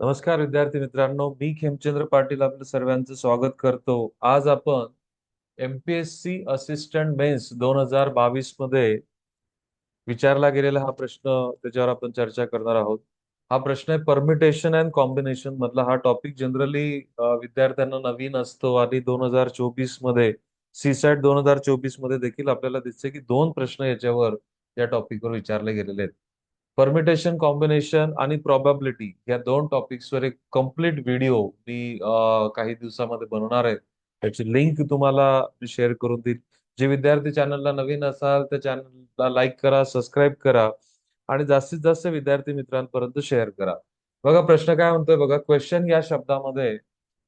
नमस्कार विद्यार्थी मित्रांनो मी खेमचंद्र पाटील आपलं सर्वांचं स्वागत करतो. आज आपण एमपीएससी असिस्टंट मेन्स दोन हजार बावीसमध्ये विचारला गेलेला हा प्रश्न त्याच्यावर आपण चर्चा करणार आहोत. हा प्रश्न आहे परमिटेशन अँड कॉम्बिनेशन मधला हा टॉपिक जनरली विद्यार्थ्यांना नवीन असतो आणि दोन हजार चोवीसमध्ये सीसॅट दोन हजार चोवीसमध्ये देखील आपल्याला दिसते की दोन प्रश्न याच्यावर या टॉपिकवर विचारले गेलेले आहेत. परमिटेशन कॉम्बिनेशन आणि प्रॉबॅबिलिटी या दोन टॉपिक्सवर एक कंप्लीट व्हिडिओ मी काही दिवसामध्ये बनवणार आहे. त्याची लिंक तुम्हाला शेअर करून देईल. जे विद्यार्थी चॅनलला नवीन असाल त्या चॅनलला लाईक करा सबस्क्राईब करा आणि जास्तीत जास्त विद्यार्थी मित्रांपर्यंत शेअर करा. बघा प्रश्न काय म्हणतोय बघा क्वेश्चन या शब्दामध्ये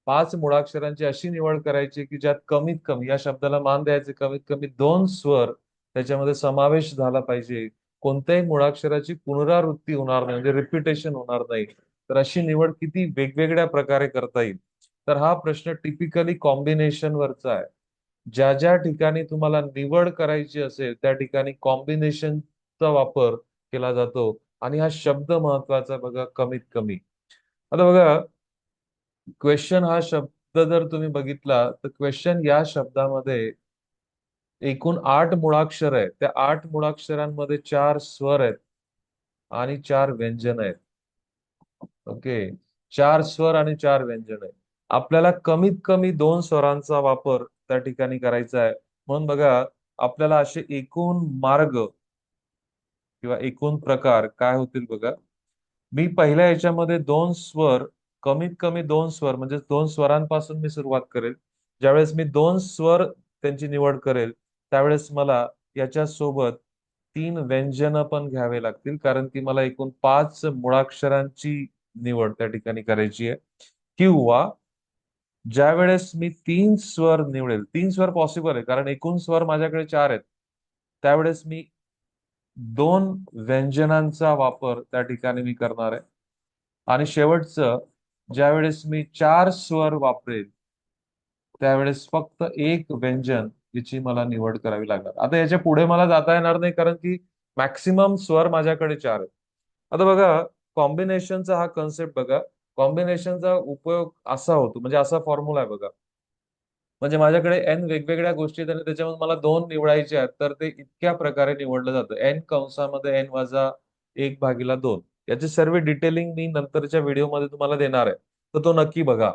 पाच मुळाक्षरांची अशी निवड करायची की ज्यात कमीत कमी या शब्दाला मान द्यायचे कमीत कमी दोन स्वर त्याच्यामध्ये समावेश झाला पाहिजे. कोणत्याही मुळाक्षराची पुनरावृत्ती होणार नाही म्हणजे रिपिटेशन होणार नाही. तर अशी निवड किती वेगवेगळ्या प्रकारे करता येईल? तर हा प्रश्न टिपिकली कॉम्बिनेशन वरचा आहे. ज्या ज्या ठिकाणी तुम्हाला निवड करायची असेल त्या ठिकाणी कॉम्बिनेशनचा वापर केला जातो. आणि हा शब्द महत्त्वाचा बघा कमीत कमी. आता बघा क्वेश्चन हा शब्द जर तुम्ही बघितला तर क्वेश्चन या शब्दामध्ये एकूण आठ मुळाक्षर आहेत. त्या आठ मुळाक्षरांमध्ये चार स्वर आहेत आणि चार व्यंजन आहेत. ओके? चार स्वर आणि चार व्यंजन आहेत. आपल्याला कमीत कमी दोन स्वरांचा वापर त्या ठिकाणी करायचा आहे. म्हणून बघा आपल्याला असे एकूण मार्ग किंवा एकूण प्रकार काय होतील बघा? मी पहिल्या याच्यामध्ये दोन स्वर कमीत कमी दोन स्वर म्हणजे दोन स्वरांपासून मी सुरुवात करेल. ज्यावेळेस मी दोन स्वर त्यांची निवड करेल त्यावेळेस मला याच्या सोबत तीन व्यंजन पण घ्यावे लागतील कारण की मला एकूण पाच मुळाक्षरांची निवड त्या ठिकाणी करायची आहे. किंवा ज्या वेळेस मी तीन स्वर निवडेल तीन स्वर पॉसिबल आहे कारण एकूण स्वर माझ्याकडे चार आहेत. त्यावेळेस मी दोन व्यंजनांचा वापर त्या ठिकाणी मी करणार आहे. आणि शेवटचं ज्यावेळेस मी चार स्वर वापरेल त्यावेळेस फक्त एक व्यंजन याची मला निवड करावी लागणार. आता याच्यापुढे मला जाता येणार नाही कारण की मॅक्सिमम स्वर माझ्याकडे चार आहेत. आता बघा कॉम्बिनेशनचा हा कन्सेप्ट बघा. कॉम्बिनेशनचा उपयोग असा होतो म्हणजे असा फॉर्म्युला आहे बघा. म्हणजे माझ्याकडे एन वेगवेगळ्या गोष्टी आहेत आणि त्याच्यामध्ये मला दोन निवडायचे आहेत तर ते इतक्या प्रकारे निवडलं जातं. एन कंसामध्ये एन वजा एक भागीला दोन. याची सर्व डिटेलिंग मी नंतरच्या व्हिडिओमध्ये तुम्हाला देणार आहे. तर तो नक्की बघा.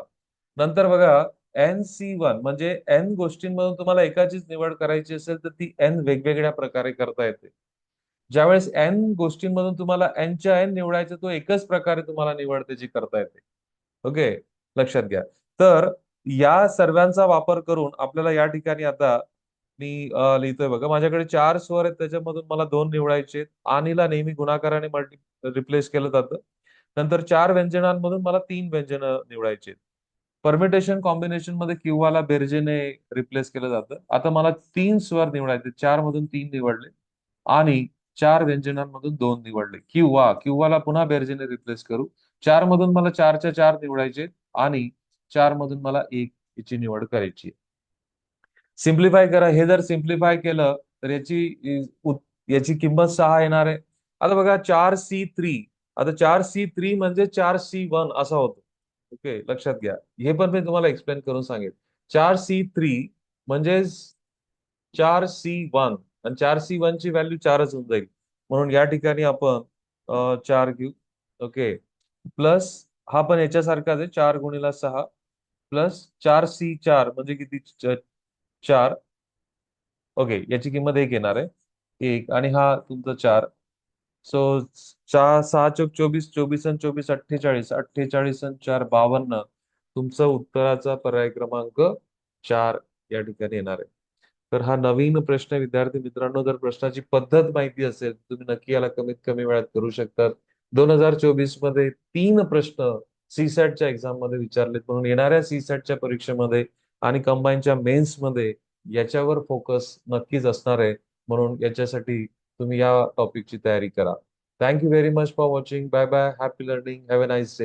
नंतर बघा एन सी वन म्हणजे एन गोष्टींमधून तुम्हाला एकाचीच निवड करायची असेल तर ती एन वेगवेगळ्या प्रकारे करता येते. ज्यावेळेस एन गोष्टींमधून तुम्हाला एनच्या एन निवडायचं तो एकच प्रकारे तुम्हाला निवड त्याची करता येते. ओके? लक्षात घ्या. तर या सर्वांचा वापर करून आपल्याला या ठिकाणी आता मी लिहितोय बघा. माझ्याकडे चार स्वर आहेत त्याच्यामधून मला दोन निवडायचे आहेत. आणीला नेहमी गुणाकाराने मल्टी रिप्लेस केलं जातं. नंतर चार व्यंजनांमधून मला तीन व्यंजन निवडायचे परमिटेशन कॉम्बिनेशनमध्ये क्यूवाला बेर्जेने रिप्लेस केलं जातं. आता मला तीन स्वर निवडायचे. चार मधून तीन निवडले आणि चार व्यंजनांमधून दोन निवडले. किंवा किंवाला पुन्हा बेर्जेने रिप्लेस करू. चार मधून मला चारच्या चार निवडायचे आणि चार मधून मला एक याची निवड करायची. सिम्प्लिफाय करा. हे जर सिम्प्लिफाय केलं तर याची याची किंमत सहा येणार आहे. आता बघा चार सी थ्री आता चार सी थ्री म्हणजे चार सी वन असा होतो. ओके लक्षात घ्या. हे पण मी तुम्हाला एक्सप्लेन करून सांगेन. चार सी थ्री म्हणजेच चार सी वन आणि चार सी वन ची व्हॅल्यू चारच होऊन जाईल. म्हणून या ठिकाणी आपण चार घेऊ. ओके. प्लस हा पण याच्यासारखाच आहे. चार गुणिला सहा. प्लस चार सी चार म्हणजे किती? चार. ओके याची किंमत एक येणार आहे. एक आणि हा तुमचा चार. सो चार सहा चौक चोवीस चोवीस आणि चोवीस अठ्ठेचाळीस. अठ्ठेचाळीस आणि चार बावन्न. तुमचा उत्तराचा पर्याय क्रमांक चार या ठिकाणी येणार आहे. तर हा नवीन प्रश्न विद्यार्थी मित्रांनो जर प्रश्नाची पद्धत माहिती असेल तुम्ही नक्की याला कमीत कमी वेळात करू शकतात. दोन हजार चोवीसमध्ये तीन प्रश्न सीसॅटच्या एक्झाममध्ये विचारलेत. म्हणून येणाऱ्या सीसॅटच्या परीक्षेमध्ये आणि कंबाईनच्या मेन्समध्ये याच्यावर फोकस नक्कीच असणार आहे. म्हणून याच्यासाठी तुम्ही या टॉपिकची तयारी करा. Thank you very much for watching bye bye happy learning have a nice day